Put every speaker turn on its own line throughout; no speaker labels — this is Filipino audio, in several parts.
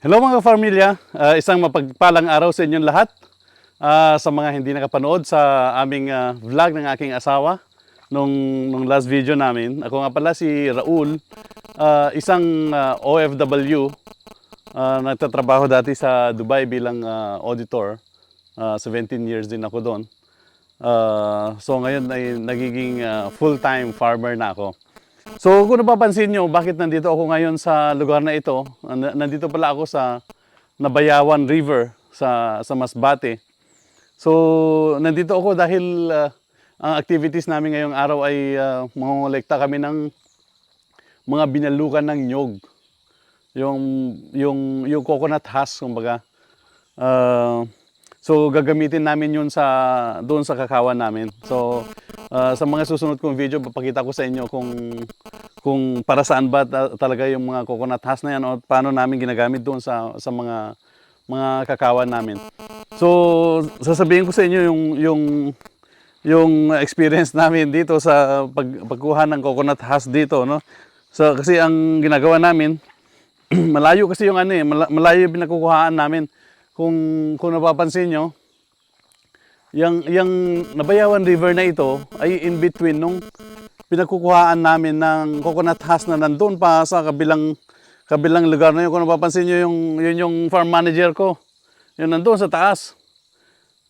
Hello mga pamilya, Ah, isang mapagpalang araw sa inyong lahat. Ah, sa mga hindi nakapanood sa aming ah, vlog ng aking asawa nung, nung last video namin. Ako nga pala si Raul, ah, isang ah, OFW. Ah, nagtatrabaho dati sa Dubai bilang ah, auditor. Ah, 17 years din ako doon. Ah, so ngayon ay nagiging ah, full-time farmer na ako. So kung napapansin nyo, bakit nandito ako ngayon sa lugar na ito? Nan- Nandito pala ako sa Nabayawan River sa, sa Masbate. So nandito ako dahil ah, ang activities namin ngayong araw ay uh, mangongolekta kami ng mga binalukan ng nyog. Yung, yung, yung coconut husk, kumbaga. Ah, so gagamitin namin yun sa doon sa kakawan namin. So ah, sa mga susunod kong video papakita ko sa inyo kung kung para saan ba ta- talaga yung mga coconut husk na yan o paano namin ginagamit doon sa sa mga mga kakawan namin. So sasabihin ko sa inyo yung yung yung experience namin dito sa pag, pagkuha ng coconut husk dito no. So kasi ang ginagawa namin malayo kasi yung ano eh, mala- malayo yung pinakukuhaan namin. Kung kung napapansin nyo, yung, yung Nabayawan River na ito ay in between nung pinagkukuhaan namin ng coconut husk na nandun pa sa kabilang kabilang lugar na yun. Kung napapansin nyo yung, yun yung farm manager ko. Yun nandun sa taas.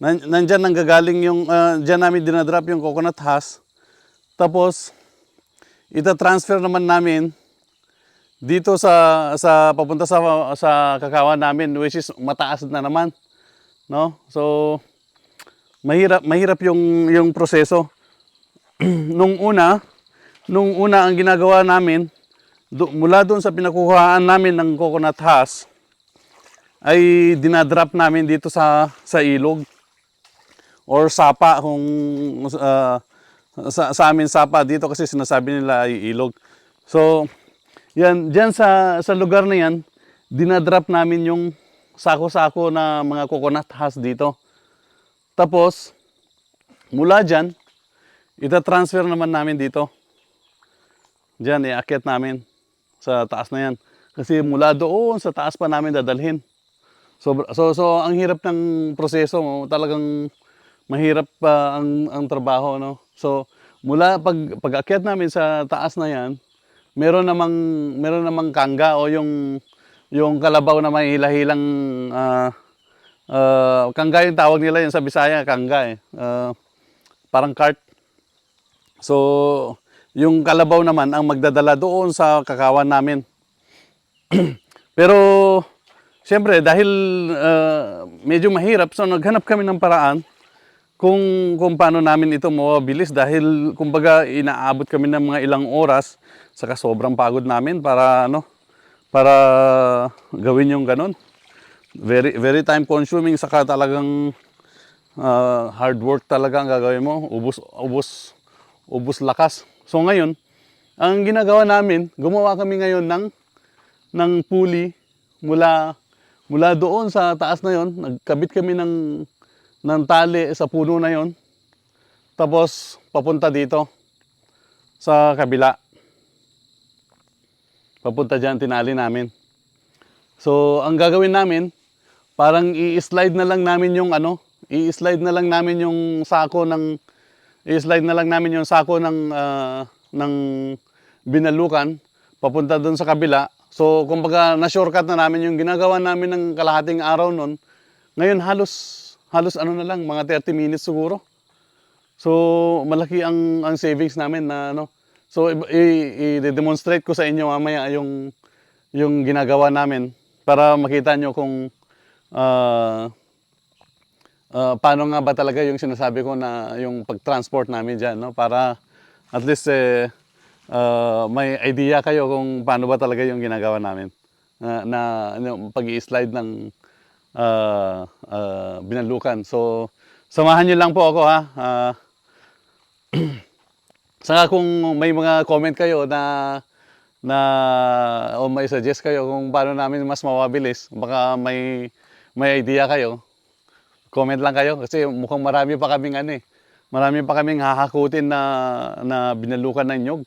Nan, nandyan nang gagaling yung, uh, dyan namin dinadrop yung coconut husk. Tapos, ita-transfer naman namin dito sa sa papunta sa sa kakawan namin which is mataas na naman no? So mahirap mahirap yung yung proseso. Nung una nung una ang ginagawa namin do, mula doon sa pinakuhaan namin ng coconut husk ay dinadrop namin dito sa sa ilog or sapa kung uh, sa, sa amin sapa. Dito kasi sinasabi nila ay ilog. So yan, diyan sa, sa lugar na yan, dinadrop namin yung sako-sako na mga coconut husk dito. Tapos, mula dyan, ita-transfer naman namin dito. Diyan, iakyat namin sa taas na yan. Kasi mula doon sa taas pa namin dadalhin. So, so, so ang hirap ng proseso, mo, talagang mahirap pa ang, ang trabaho. No? So, mula pag, pag-akyat namin sa taas na yan, meron namang meron namang kangga o yung yung kalabaw na may hilahilang ah ah, kangga yung tawag nila yung sa Bisaya kangga eh. Ah, parang cart. So yung kalabaw naman ang magdadala doon sa kakawan namin. Pero siyempre dahil ah, medyo mahirap so naghanap kami ng paraan kung kung paano namin ito mabilis dahil kumbaga inaabot kami ng mga ilang oras saka sobrang pagod namin para ano para gawin yung ganun. Very very time consuming saka talagang ah, hard work talaga ang gagawin mo. Ubus ubus ubus lakas. So ngayon, ang ginagawa namin, gumawa kami ngayon ng ng pulley mula mula doon sa taas na yon, nagkabit kami ng ng tali sa puno na yon. Tapos papunta dito sa kabila. Papunta dyan, tinali namin. So, ang gagawin namin, parang i-slide na lang namin yung ano, i-slide na lang namin yung sako ng i-slide na lang namin yung sako ng ah, ng binalukan papunta doon sa kabila. So, kumbaga na-shortcut na namin yung ginagawa namin ng kalahating araw noon. Ngayon halos halos ano na lang, mga 30 minutes siguro. So, malaki ang ang savings namin na ano. So, i-demonstrate ko sa inyo mamaya yung yung ginagawa namin para makita nyo kung ah, ah, paano nga ba talaga yung sinasabi ko na yung pag-transport namin dyan, no? Para at least eh, ah, may idea kayo kung paano ba talaga yung ginagawa namin na, na ano, pag-i-slide ng ah, ah, binalukan. So, samahan nyo lang po ako ha. Ah, Saka kung may mga comment kayo na na o may suggest kayo kung paano namin mas mawabilis, baka may may idea kayo. Comment lang kayo kasi mukhang marami pa kaming ano eh. Marami pa kaming hahakutin na na binalukan ng nyog.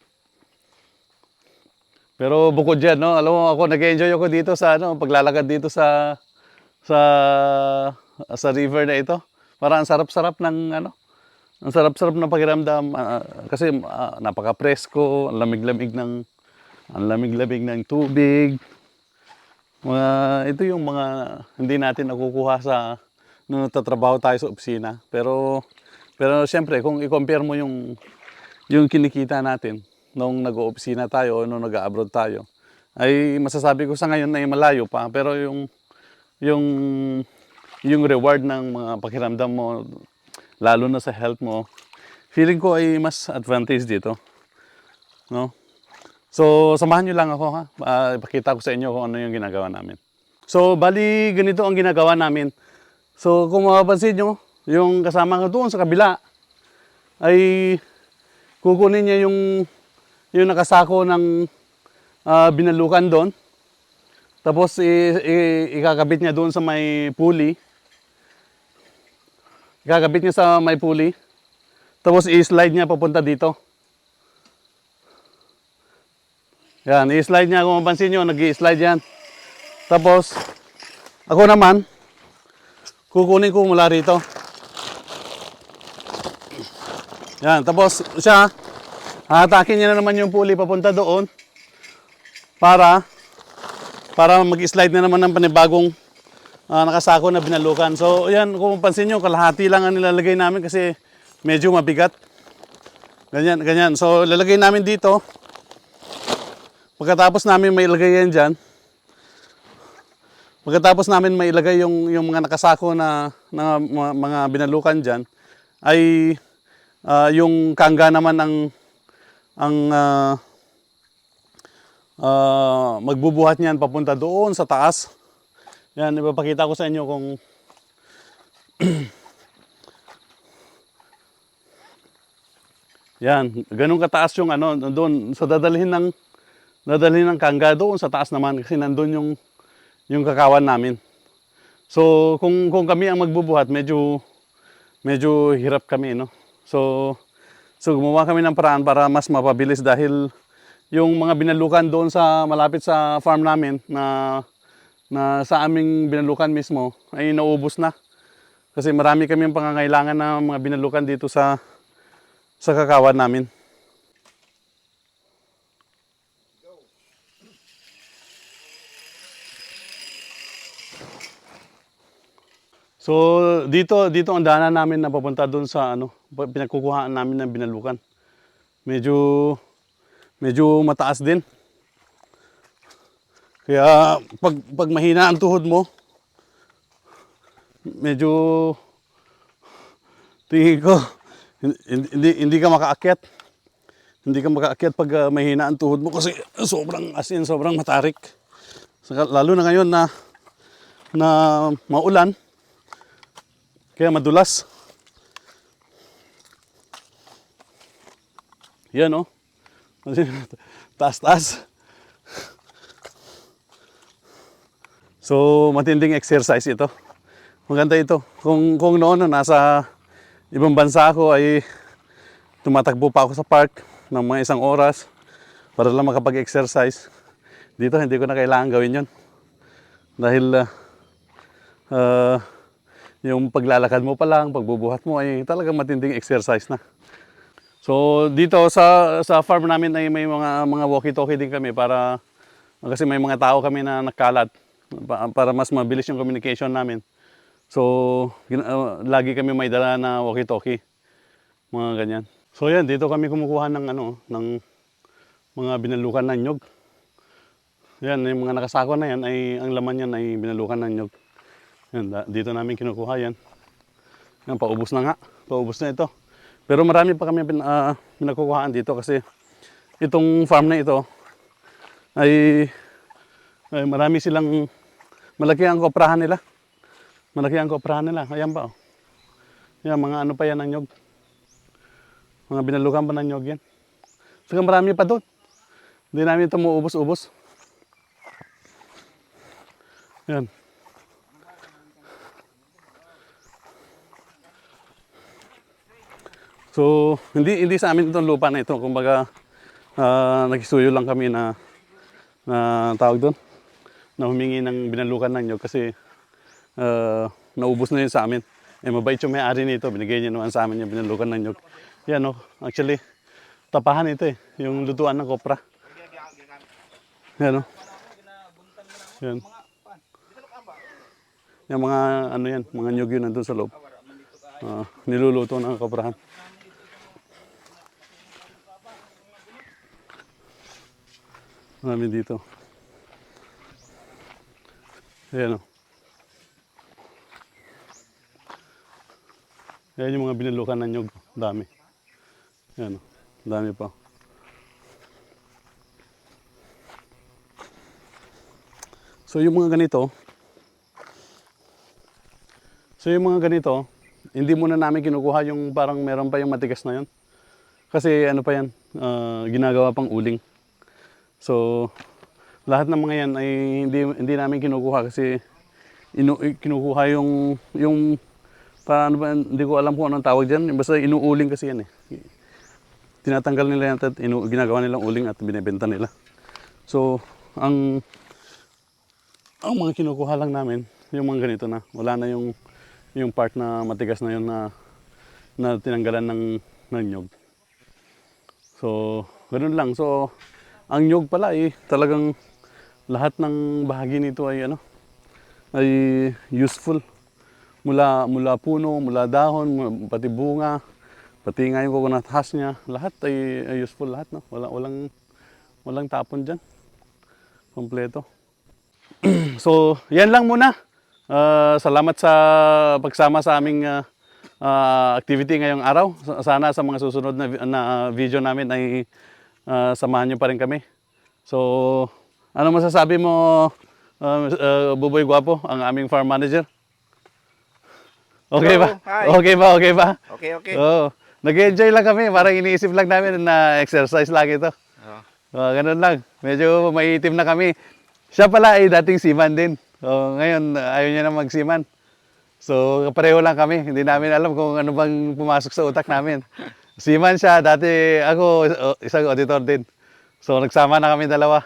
Pero bukod dyan, no, alam mo ako, nag-enjoy ako dito sa ano, paglalakad dito sa sa sa river na ito. Parang ang sarap-sarap ng ano, ang sarap-sarap ng pakiramdam ah, kasi ah, napaka-presko, ang lamig-lamig ng ang lamig-lamig ng tubig. Mga ito yung mga hindi natin nakukuha sa nung nagtatrabaho tayo sa opisina. Pero pero siyempre kung i-compare mo yung yung kinikita natin nung nag-oopisina tayo o nung nag-abroad tayo, ay masasabi ko sa ngayon na malayo pa. Pero yung yung yung reward ng mga pakiramdam mo, lalo na sa health mo, feeling ko ay mas advantage dito. No? So, samahan nyo lang ako ha. Ah, ipakita ko sa inyo kung ano yung ginagawa namin. So, bali, ganito ang ginagawa namin. So, kung mapapansin nyo, yung kasama ko doon sa kabila, ay kukunin niya yung, yung nakasako ng ah, binalukan doon. Tapos, i- i- ikakabit niya doon sa may pulley. Ikakabit niya sa may pulley. Tapos, i-slide niya papunta dito. Yan, i-slide niya. Kung mapansin nyo, nag-i-slide yan. Tapos, ako naman, kukunin ko mula rito. Yan, tapos siya, hahatakin niya na naman yung pulley papunta doon para para mag-slide na naman ng panibagong ah, nakasako na binalukan. So, yan, kung mapansin nyo, kalahati lang ang nilalagay namin kasi medyo mabigat. Ganyan, ganyan. So, lalagay namin dito. Pagkatapos namin may ilagay yan dyan, pagkatapos namin may ilagay yung, yung mga nakasako na, na mga, mga binalukan dyan, ay ah, yung kangga naman ang, ang ah, ah, magbubuhat niyan papunta doon sa taas. Yan, ipapakita ko sa inyo kung Yan, ganun kataas yung ano, doon sa dadalhin ng dadalhin ng kangga doon sa taas naman kasi nandun yung yung kakawan namin. So, kung kung kami ang magbubuhat, medyo medyo hirap kami, no. So, so gumawa kami ng paraan para mas mapabilis dahil yung mga binalukan doon sa malapit sa farm namin na na sa aming binalukan mismo ay naubos na. Kasi marami kami pangangailangan ng mga binalukan dito sa sa kakawan namin. So dito dito ang daanan namin na papunta doon sa ano, pinagkukuhaan namin ng binalukan. Medyo medyo mataas din. Kaya pag pag mahina ang tuhod mo, medyo tingin ko hindi hindi, ka makaakyat. Hindi ka makaakyat pag ah, mahina ang tuhod mo kasi sobrang asin, sobrang matarik. Saka, lalo na ngayon na na maulan, kaya madulas. Yan oh. Taas-taas. So, matinding exercise ito. Maganda ito. Kung, kung noon na nasa ibang bansa ako ay tumatakbo pa ako sa park ng mga isang oras para lang makapag-exercise. Dito hindi ko na kailangan gawin yon Dahil ah, ah, yung paglalakad mo pa lang, pagbubuhat mo ay talagang matinding exercise na. So dito sa sa farm namin ay may mga mga walkie-talkie din kami para kasi may mga tao kami na nakalat pa- para mas mabilis yung communication namin. So uh, lagi kami may dala na walkie-talkie. Mga ganyan. So yan, dito kami kumukuha ng ano, ng mga binalukan ng nyog. Yan, yung mga nakasako na yan ay ang laman yan ay binalukan ng nyog. Yan, dito namin kinukuha yan. Yan, paubos na nga. Paubos na ito. Pero marami pa kami pin, ah, pinagkukuhaan dito kasi itong farm na ito ay, ay marami silang malaki ang koprahan nila. Malaki ang koprahan nila. Ayan pa oh. Yan, mga ano pa yan ng nyog. Mga binalukan pa ng nyog yan. Saka marami pa doon. Hindi namin ito maubos-ubos. Yan. So, hindi hindi sa amin itong lupa na ito. Kumbaga, ah, nagsuyo lang kami na na tawag doon na humingi ng binalukan ng nyog kasi ah, naubos na yun sa amin. Eh, mabait yung may-ari nito. Binigay niya naman sa amin yung binalukan ng nyog. Yan oh, actually, tapahan ito eh. Yung lutuan ng kopra. Yan oh. Yan. Yung mga ano yan, mga nyog yun nandun sa loob. Ah, niluluto ng koprahan. Marami dito. Ayan o. Ayan yung mga binalukan ng nyog. Dami. Ayan o. Dami pa. So yung mga ganito, So yung mga ganito, hindi muna namin kinukuha yung parang meron pa yung matigas na yun. Kasi ano pa yan, ah, ginagawa pang uling. So lahat ng mga yan ay hindi, hindi namin kinukuha kasi inu, kinukuha yung, yung paano ba, hindi ko alam kung anong tawag dyan. Basta inuuling kasi yan eh. Tinatanggal nila yan at inu, ginagawa nilang uling at binibenta nila. So ang ang mga kinukuha lang namin, yung mga ganito na, wala na yung yung part na matigas na yun na na tinanggalan ng ng nyog. So, ganun lang. So, ang nyog pala eh talagang lahat ng bahagi nito ay ano ay useful. Mula mula puno, mula dahon, pati bunga, pati nga yung coconut husk niya, lahat ay, ay useful lahat no. Wala walang walang tapon diyan. Kompleto. So, yan lang muna. Ah, salamat sa pagsama sa aming ah, ah, activity ngayong araw. Sa- Sana sa mga susunod na, na video namin ay ah, samahan nyo pa rin kami. So, ano masasabi mo, ah, ah, Buboy Guapo, ang aming farm manager? Okay ba?
Hello, hi.
Okay ba? Okay ba?
Okay, okay.
Oo. Nag-enjoy lang kami. Parang iniisip lang namin na exercise lang ito.
Oh.
Oh, ganun lang. Medyo maiitim na kami. Siya pala ay dating seaman din. So, ngayon, ayaw niya na magsiman. So, pareho lang kami. Hindi namin alam kung ano bang pumasok sa utak namin. Seaman siya. Dati ako, o- isang auditor din. So, nagsama na kami dalawa.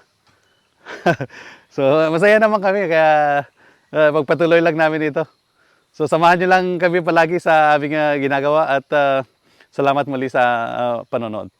so, masaya naman kami. Kaya, uh, magpatuloy lang namin ito. So, samahan niyo lang kami palagi sa aming uh, ginagawa at uh, salamat muli sa uh, panonood.